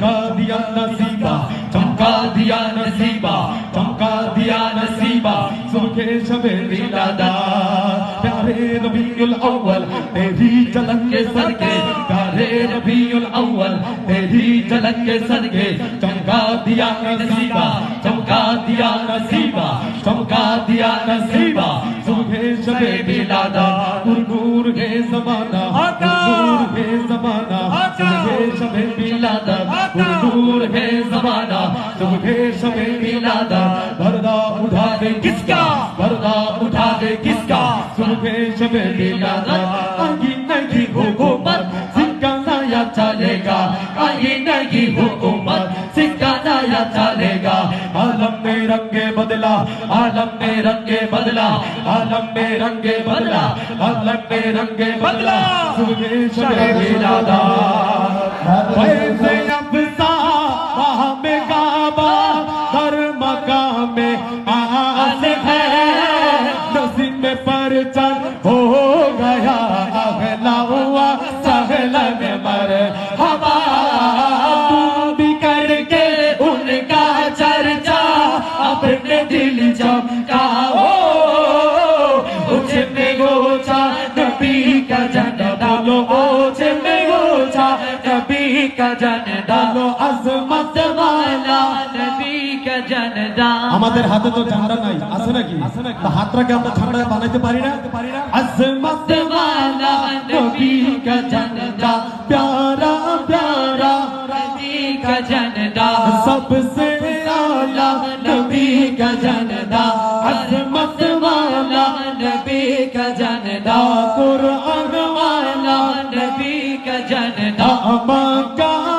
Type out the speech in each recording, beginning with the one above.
چمکا دیا نصیبہ چمکا دیا نصیبہ چمکا دیا نصیبہ صبح شب میلادا پیارے ربیع الاول تیری جلن کے صدقے پیارے ربیع الاول تیری جلن کے صدقے چمکا دیا نصیبہ چمکا دیا نصیبہ چمکا دیا نصیبہ صبح شب میلادا پر نور ہے زمانہ صبح شب میلادا پردہ اٹھا دے کس کا؟ پردہ اٹھا دے کس کا؟ صبح شب میلادا آئینہ کی حکومت، سکہ نیا چلے گا۔ آئینہ کی حکومت، سکہ نیا چلے گا۔ عالم میں رنگ بدلا، عالم میں رنگ بدلا، عالم میں رنگ بدلا، عالم میں رنگ بدلا۔ صبح شب میلادا ویسے افسا سہلا ہوا سہلن مر ہوا۔ تم کر کے ان کا چرچا، اپنے دل جم کا نبی کا جنڈا لو عظمت والا نبی کا تو আমাদের হাতে তো ঝান্ডা عظمت والا نبی کا پیارا پیارا نبی کا سب سے نبی کا جنڈا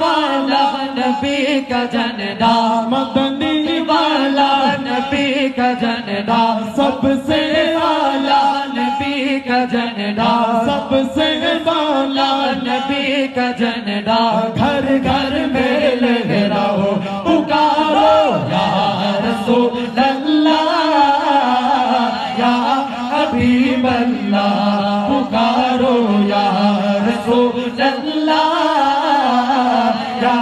والا نبی کا جھنڈا مدنی والا نبی کا جھنڈا سب سے والا نبی کا جھنڈا سب سے والا نبی کا جھنڈا گھر گھر میں یا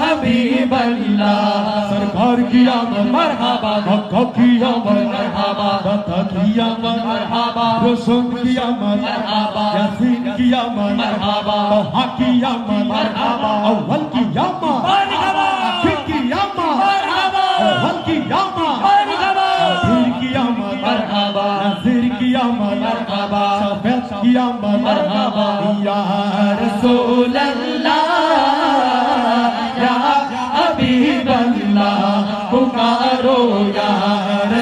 حبیب اللہ سرکار کی آمد مرحبا مکہ کی آمد مرحبا مکہ کی آمد مرحبا رسول کی آمد مرحبا یسین کی آمد مرحبا بہا کی آمد مرحبا اول کی آمد مرحبا آخر کی آمد مرحبا اول کی آمد مرحبا آخر کی آمد مرحبا کی آمد مرحبا شفیت کی آمد مرحبا یا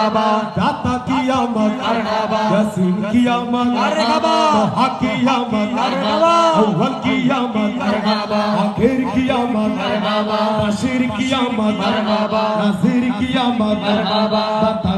merhaba Data kiyamet merhaba Yasin kiyamet merhaba Taha kiyamet merhaba Avval kiyamet merhaba Akhir kiyamet merhaba Bashir kiyamet merhaba Nazir kiyamet merhaba Data